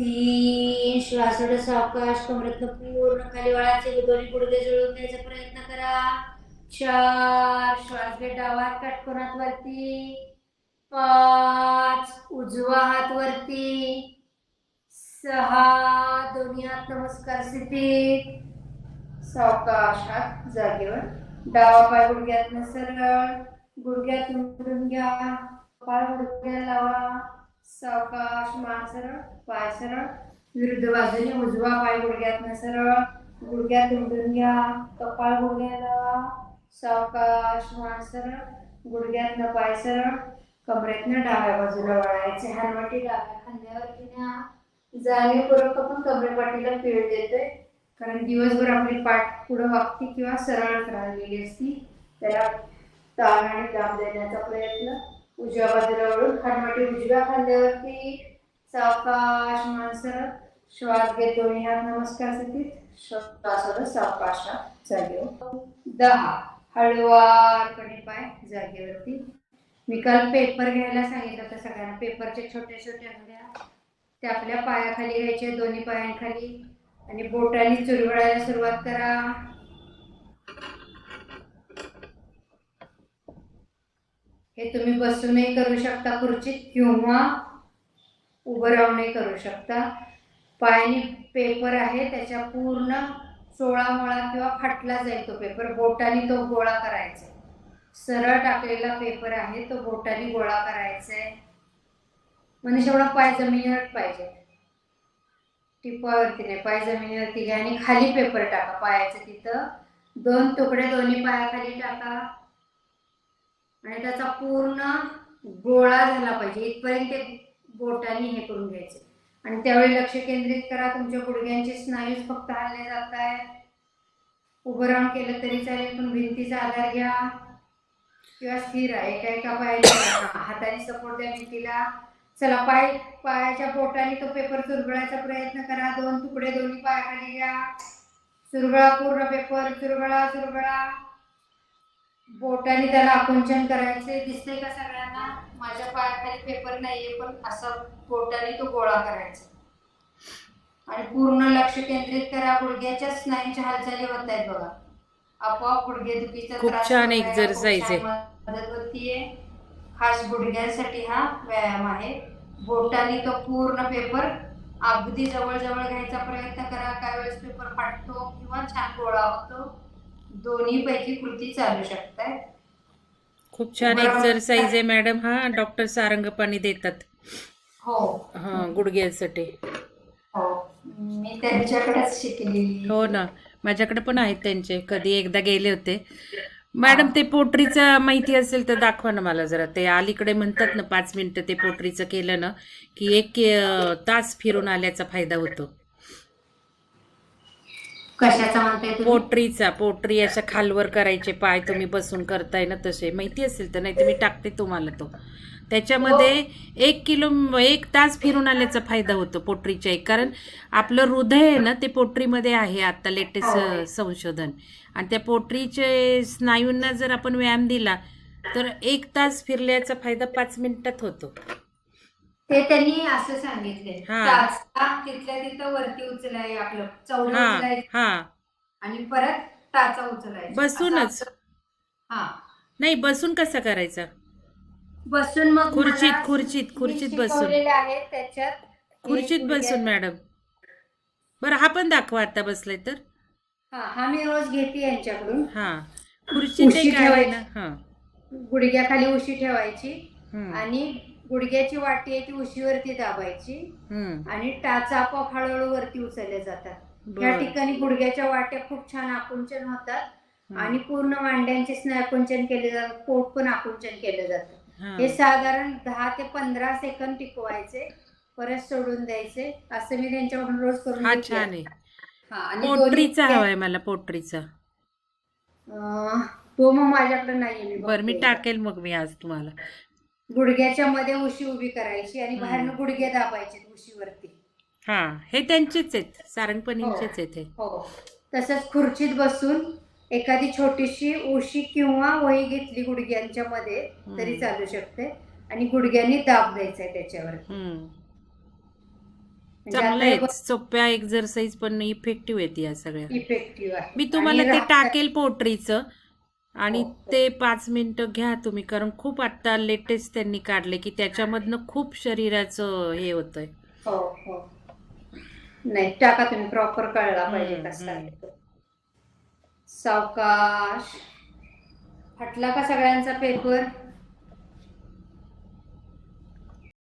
तीन श्वासोड सावकाश कमरेतनं पूर्ण खाली वळाचे दोन्ही गुडघे जुळवून द्यायचा प्रयत्न करा. चार श्वास घे डावा हात काटकोनात वरती? पाच उजवा हात वरती. सहा दोन्ही हात नमस्कार स्थितीत. सावकाश हात जागेवर. डावा पाय गुडघ्यात सरळ. गुडघ्यात उमटून घ्या. पाय गुडघ्या लावा. सावकाश मान सरळ पाय सरळ विरुद्ध बाजूने उजवा पाय गुडघ्यातनं सरळ गुडघ्यात दुमडून घ्या कपाळ गुडघ्याला लावा. सावकाश मान सरळ गुडघ्यातनं पाय सरळ कमरेतनं डाव्या बाजूला वळायचे. हनवटी डाव्या खांद्यावरती न्या. जाणीवपूर्वक आपण कमरेपाटीला पीळ देतोय. कारण दिवसभर आपली पाठ पुढं वागते किंवा सरळ राहिलेली असती त्याला ताण आणि दाब देण्याचा प्रयत्न उजव्या बाजूला वळून खानवाटी उजव्या खांद्यावरती सावकाश माणसं. श्वास घेत दोन्ही हात नमस्कार स्थितीत श्वासावर सावकाश जागेवर. दहा. हळुवारपणे पाय जागेवरती. मी काल पेपर घ्यायला सांगितलं होतं सगळ्यांना. पेपरचे छोटे छोटे घड्या ते आपल्या पायाखाली घ्यायचे दोन्ही पायांखाली. आणि बोटांनी चुरगळायला सुरुवात करा. हे तुम्ही बसूनही करू शकता खुर्चीत किंवा उभं राहूनही करू शकता. पायाने पेपर आहे त्याच्या पूर्ण सोळा मुळा किंवा फाटला जाईल तो पेपर बोटाने तो गोळा करायचा सरळ टाकलेला पेपर आहे तो बोटाने गोळा करायचा आहे. म्हणजे एवढा पाय जमिनीवर पाहिजे. टिपावरती नाही पाय जमिनीवरती घ्या आणि खाली पेपर टाका. पायाचं तिथं दोन तुकडे दोन्ही पायाखाली टाका. आणि त्याचा पूर्ण गोळा झाला पाहिजे. इथपर्यंत ते बोटाने हे करून घ्यायचे. आणि त्यावेळी लक्ष केंद्रित करा. तुमच्या गुडघ्यांचे स्नायूच फक्त हल्ले जात आहेत उभं राहून केलं तरी चालेल पण भिंतीचा आधार घ्या. किंवा स्थिर आहे. एका एका पायाच्या हाताने सपोर्ट द्या भिंतीला. चला पाय पायाच्या बोटाने तो पेपर चुरगळायचा प्रयत्न करा. दोन तुकडे दोन्ही पायाखाली घ्या. चुरगळा पूर्ण पेपर चुरगळा चुरगळा. बोटाने त्याला आकुंचन करायचे. दिसतंय का सगळ्यांना? माझ्या पायाखाली पेपर नाहीये पण असं बोटाने तो गोळा करायचा. आणि पूर्ण लक्ष केंद्रित करा. गुडघ्याच्या स्नायूंच्या हालचाली होत आहेत बघा. आपोआप गुडघेदुखीचा खूप त्रास मदत होतीये. खास गुडघ्यांसाठी हा व्यायाम आहे. बोटाने तो पूर्ण पेपर अगदी जवळ जवळ घ्यायचा प्रयत्न करा. काही वेळेस पेपर फाटतो किंवा छान गोळा होतो. दोन्ही पैकी कृती चालू शकताय. खूप छान. एक्सरसाइज आहे मॅडम हा डॉक्टर सारंगपाणी देतात. हो. हा गुडघ्यासाठी. हो. मी त्यांच्याकडेच शिकलेली हो ना. माझ्याकडे पण आहेत त्यांचे. कधी एकदा गेले होते. मॅडम ते पोटरीचं माहिती असेल तर दाखवा ना मला जरा. ते अलीकडे म्हणतात ना पाच मिनिटं ते पोटरीचं केलं ना की एक तास फिरून आल्याचा फायदा होतो. कशाचा म्हणताय तुम्ही? पोटरीचा पोटरी अशा खालवर करायचे पाय तुम्ही बसून करताय ना तसे. माहिती असेल तर नाही मी टाकते तुम्हाला तो. त्याच्यामध्ये एक किलो एक तास फिरून आल्याचा फायदा होतो पोटरीच्या एक. कारण आपलं हृदय आहे ना ते पोटरीमध्ये आहे आता लेटेस्ट संशोधन. आणि त्या पोटरीचे स्नायूंना जर आपण व्यायाम दिला तर एक तास फिरल्याचा फायदा पाच मिनिटात होतो. ते त्यांनी असं सांगितले हा. टाचा तिथल्या तिथं वरती उचलाय आपलं चौड हा उचलायचं. हा. आणि परत टाचा उचलायचा. बसूनच. असं- हा. नाही बसून कसा करायचा? बसून मग खुर्चीत मला खुर्चीत खुर्चीत बसून. शिकवलेले आहे त्याच्यात. खुर्चीत बसून मॅडम. बरं हा पण दाखवा आता बसलाय तर. हा हा मी रोज घेते यांच्याकडून. हा. खुर्चीत उशी एक आहे ठेवायची. हा. गुडघ्याखाली उशी ठेवायची. हम्म, आणि गुडघ्याची वाटी आहे ती उशीवरती दाबायची हम्म, आणि टाचा आपोआप हळूहळू वरती उचलले जातात या बरं. ठिकाणी गुडघ्याच्या वाट्या खूप छान आकुंचन होतात आणि पूर्ण मांड्यांचे स्नाय आकुंचन केले जातात पोट पण आकुंचन केलं जातं हा. हे साधारण दहा ते पंधरा सेकंद टिकवायचे परत सोडून द्यायचे असं मी त्यांच्याकडून रोज करून हा. छान आहे हा, आणि पोटरीचा दोन्ही- हवाय मला पोटरीचा अं, तो मग माझ्याकडे नाहीये मी बर मी बघते. टाकेल मग मी आज तुम्हाला गुडघ्याच्या मध्ये उशी उभी करायची आणि. बाहेरनं गुडघे दाबायचे उशीवरती. हा हे त्यांचेच आहेत सारंगपणींचेच आहेत हे. हो. तसंच खुर्चीत बसून एखादी छोटीशी उशी किंवा वही घेतली गुडघ्यांच्या मध्ये तरी. चालू शकते आणि गुडघ्यांनी दाब द्यायचा आहे त्याच्यावर हम्म, चांगलं आहे सोप्या एक्झरसाईज पण इफेक्टिव्ह आहेत या सगळ्या. इफेक्टिव्ह आहे. मी तुम्हाला आणि ते राहतात- टाकेल पोट्रीचं. आणि हो, हो. ते पाच मिनिटं घ्या तुम्ही कारण खूप आता लेटेस्ट त्यांनी काढले की त्याच्यामधनं खूप शरीराचं हे होतंय हो हो नाही टाका तुम्ही प्रॉपर कळला पाहिजे हम्म, कसा आहे हम्म. तो. सावकाश फाटला का सगळ्यांचा पेपर